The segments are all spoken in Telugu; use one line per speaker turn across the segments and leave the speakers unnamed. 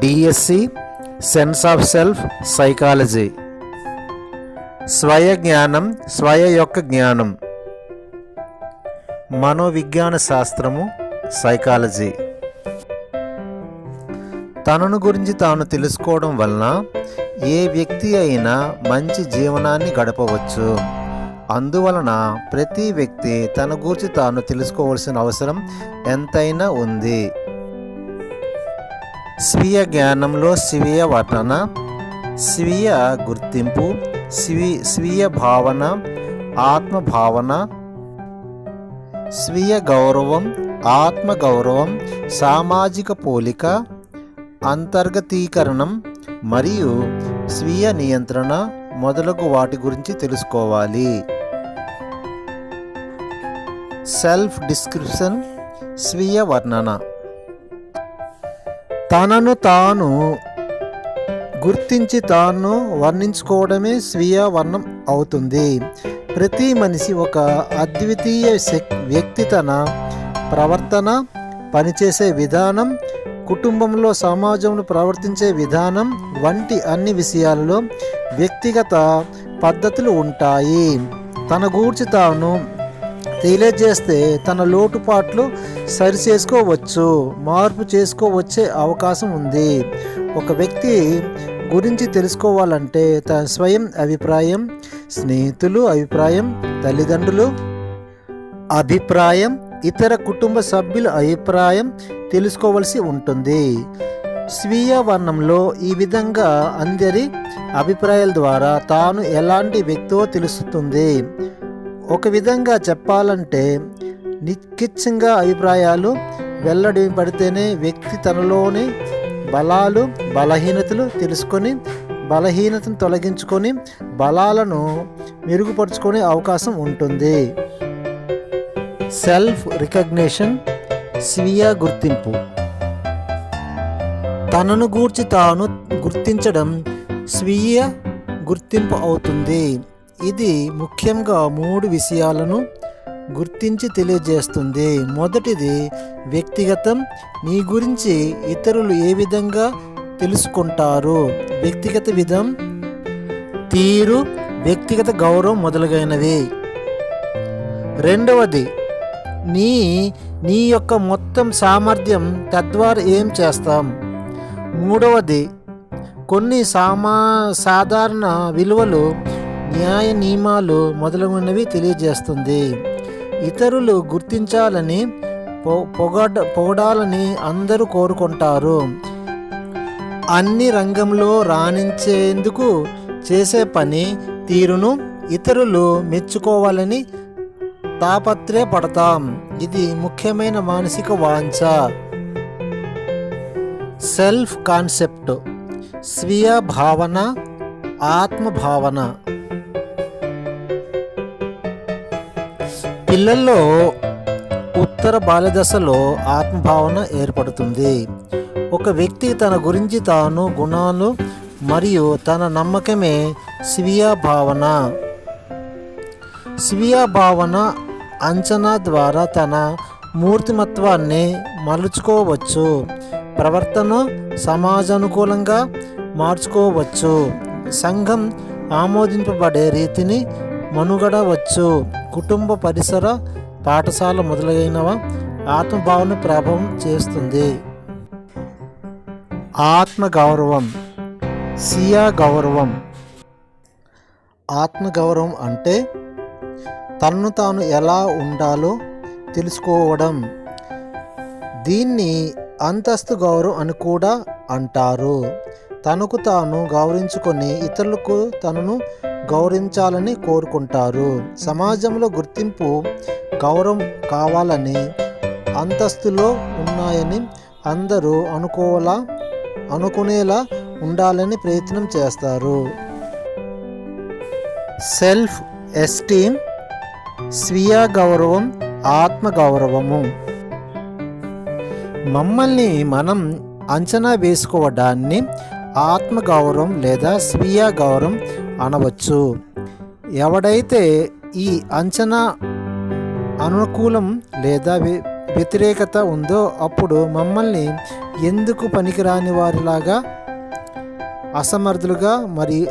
DSC sense of self psychology స్వయ జ్ఞానం స్వయ యొక్క జ్ఞానం మనోవిజ్ఞాన శాస్త్రము సైకాలజీ తనను గురించి తాను తెలుసుకోవడం వలన ఏ వ్యక్తి అయినా మంచి జీవనాన్ని గడపవచ్చు. అందువలన ప్రతి వ్యక్తి తన గురించి తాను తెలుసుకోవాల్సిన అవసరం ఎంతైనా ఉంది. స్వీయ జ్ఞానంలో స్వీయ వర్ణన స్వీయ గుర్తింపు స్వీ స్వీయ భావన ఆత్మ భావన స్వీయ గౌరవం ఆత్మ గౌరవం సామాజిక పోలిక అంతర్గతీకరణం మరియు స్వీయ నియంత్రణ మొదలగు వాటి గురించి తెలుసుకోవాలి. సెల్ఫ్ డిస్క్రిప్షన్ స్వీయ వర్ణన. తనను తాను గుర్తించి తాను వర్ణించుకోవడమే స్వీయ వర్ణం అవుతుంది. ప్రతి మనిషి ఒక అద్వితీయ వ్యక్తి తన ప్రవర్తన పనిచేసే విధానం కుటుంబంలో సమాజంలో ప్రవర్తించే విధానం వంటి అన్ని విషయాలలో వ్యక్తిగత పద్ధతులు ఉంటాయి. తన గూర్చి తాను తెలియజేస్తే తన లోటుపాట్లు సరిచేసుకోవచ్చు మార్పు చేసుకోవచ్చే అవకాశం ఉంది. ఒక వ్యక్తి గురించి తెలుసుకోవాలంటే తన స్వయం అభిప్రాయం స్నేహితులు అభిప్రాయం తల్లిదండ్రులు అభిప్రాయం ఇతర కుటుంబ సభ్యుల అభిప్రాయం తెలుసుకోవలసి ఉంటుంది. స్వీయ వర్ణంలో ఈ విధంగా అందరి అభిప్రాయాల ద్వారా తాను ఎలాంటి వ్యక్తో తెలుస్తుంది. ఒక విధంగా చెప్పాలంటే నిశ్చితంగా అభిప్రాయాలు వెల్లడిపడితేనే వ్యక్తి తనలోని బలాలు బలహీనతలు తెలుసుకొని బలహీనతను తొలగించుకొని బలాలను మెరుగుపరుచుకునే అవకాశం ఉంటుంది. సెల్ఫ్ రికగ్నిషన్ స్వీయ గుర్తింపు. తనను గూర్చి తాను గుర్తించడం స్వీయ గుర్తింపు అవుతుంది. ఇది ముఖ్యంగా మూడు విషయాలను గుర్తించి తెలియజేస్తుంది. మొదటిది వ్యక్తిగతం. నీ గురించి ఇతరులు ఏ విధంగా తెలుసుకుంటారు? వ్యక్తిగత విధం తీరు వ్యక్తిగత గౌరవం మొదలగైనవి రెండవది నీ నీ యొక్క మొత్తం సామర్థ్యం తద్వారా ఏం చేస్తాం? మూడవది కొన్ని సామా సాధారణ విలువలు న్యాయ నియమాలు మొదలగునవి తెలియజేస్తుంది. ఇతరులు గుర్తించాలని పొ పొగడ పొగడాలని అందరూ కోరుకుంటారు. అన్ని రంగంలో రాణించేందుకు చేసే పని తీరును ఇతరులు మెచ్చుకోవాలని తాపత్రయపడతాం. ఇది ముఖ్యమైన మానసిక వాంఛ. Self concept. స్వీయ భావన ఆత్మభావన. పిల్లల్లో ఉత్తర బాల్యదశలో ఆత్మభావన ఏర్పడుతుంది. ఒక వ్యక్తి తన గురించి తాను గుణాలు మరియు తన నమ్మకమే స్వీయ భావన. స్వీయ భావన అంచనా ద్వారా తన మూర్తిమత్వాన్ని మలుచుకోవచ్చు. ప్రవర్తన సమాజానుకూలంగా మార్చుకోవచ్చు. సంఘం ఆమోదింపబడే రీతిని మనుగడవచ్చు. కుటుంబ పరిసర పాఠశాల మొదలైనవ ఆత్మభావన ప్రభావం చేస్తుంది. ఆత్మ గౌరవం సియా గౌరవం. ఆత్మగౌరవం అంటే తనను తాను ఎలా ఉండాలో తెలుసుకోవడం. దీన్ని అంతస్తు గౌరవం అని కూడా అంటారు. తనకు తాను గౌరవించుకొని ఇతరులకు తనను గౌరవించాలని కోరుకుంటారు. సమాజంలో గుర్తింపు గౌరవం కావాలని అంతస్తులో ఉన్నాయని అందరూ అనుకోవాలా అనుకునేలా ఉండాలని ప్రయత్నం చేస్తారు. సెల్ఫ్ ఎస్టీమ్ స్వీయ గౌరవం ఆత్మగౌరవము మమ్మల్ని మనం అంచనా వేసుకోవడాన్ని ఆత్మగౌరవం లేదా స్వీయ గౌరవం అనవచ్చు. ఎవడైతే ఈ అంచనా అనుకూలం లేదా వ్య- వ్యతిరేకత ఉందో అప్పుడు మమ్మల్ని ఎందుకు పనికిరాని వారిలాగా అసమర్థులుగా మరి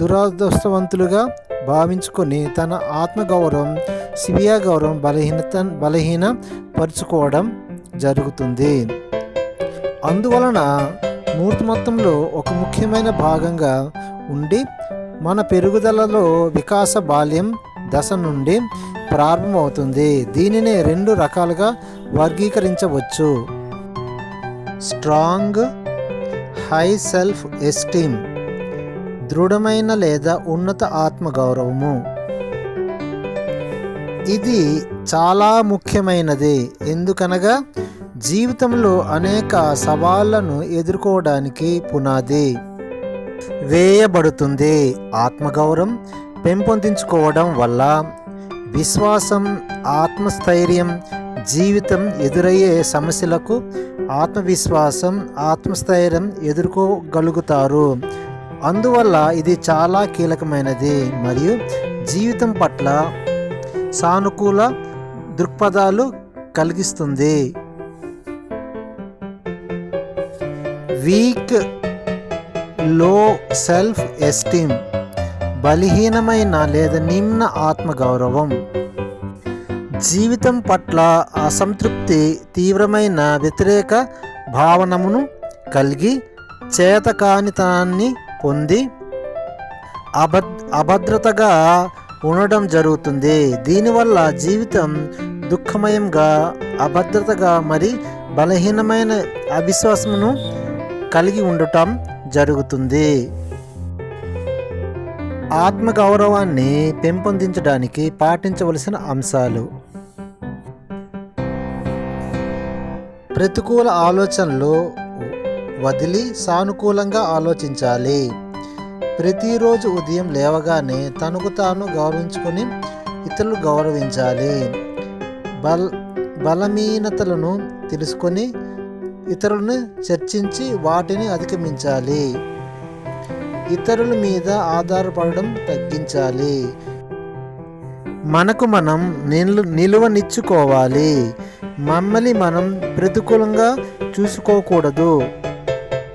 దురదృష్టవంతులుగా భావించుకొని తన ఆత్మగౌరవం స్వీయ గౌరవం బలహీనత బలహీన పరుచుకోవడం జరుగుతుంది. అందువలన మూర్తిమత్వంలో ఒక ముఖ్యమైన భాగంగా ఉండి మన పెరుగుదలలో వికాస బాల్యం దశ నుండి ప్రారంభమవుతుంది. దీనిని రెండు రకాలుగా వర్గీకరించవచ్చు. స్ట్రాంగ్ హై సెల్ఫ్ ఎస్టీమ్ దృఢమైన లేదా ఉన్నత ఆత్మగౌరవము. ఇది చాలా ముఖ్యమైనది. ఎందుకనగా జీవితంలో అనేక సవాళ్ళను ఎదుర్కోవడానికి పునాది. వేయబడుతుంది. ఆత్మగౌరవం పెంపొందించుకోవడం వల్ల విశ్వాసం ఆత్మస్థైర్యం జీవితం ఎదురయ్యే సమస్యలకు ఆత్మవిశ్వాసం ఆత్మస్థైర్యం ఎదుర్కోగలుగుతారు. అందువల్ల ఇది చాలా కీలకమైనది. మరియు జీవితం పట్ల సానుకూల దృక్పథాలు కలిగిస్తుంది. వీక్ లో సెల్ఫ్ ఎస్టీమ్ బలహీనమైన లేదా నిమ్న ఆత్మగౌరవం. జీవితం పట్ల అసంతృప్తి తీవ్రమైన వ్యతిరేక భావనమును కలిగి చేతకానితనాన్ని పొంది అభద్ అభద్రతగా ఉండడం జరుగుతుంది. దీనివల్ల జీవితం దుఃఖమయంగా అభద్రతగా మరి బలహీనమైన అవిశ్వాసమును కలిగి ఉండటం జరుగుతుంది. ఆత్మగౌరవాన్ని పెంపొందించడానికి పాటించవలసిన అంశాలు. ప్రతికూల ఆలోచనలు వదిలి సానుకూలంగా ఆలోచించాలి. ప్రతిరోజు ఉదయం లేవగానే తనకు తాను గౌరవించుకొని ఇతరులు గౌరవించాలి. బల్ బలహీనతలను తెలుసుకొని ఇతరులను చర్చించి వాటిని అధిగమించాలి. ఇతరుల మీద ఆధారపడడం తగ్గించాలి. మనకు మనం నిలు నిలువనిచ్చుకోవాలి. మమ్మల్ని మనం ప్రతికూలంగా చూసుకోకూడదు.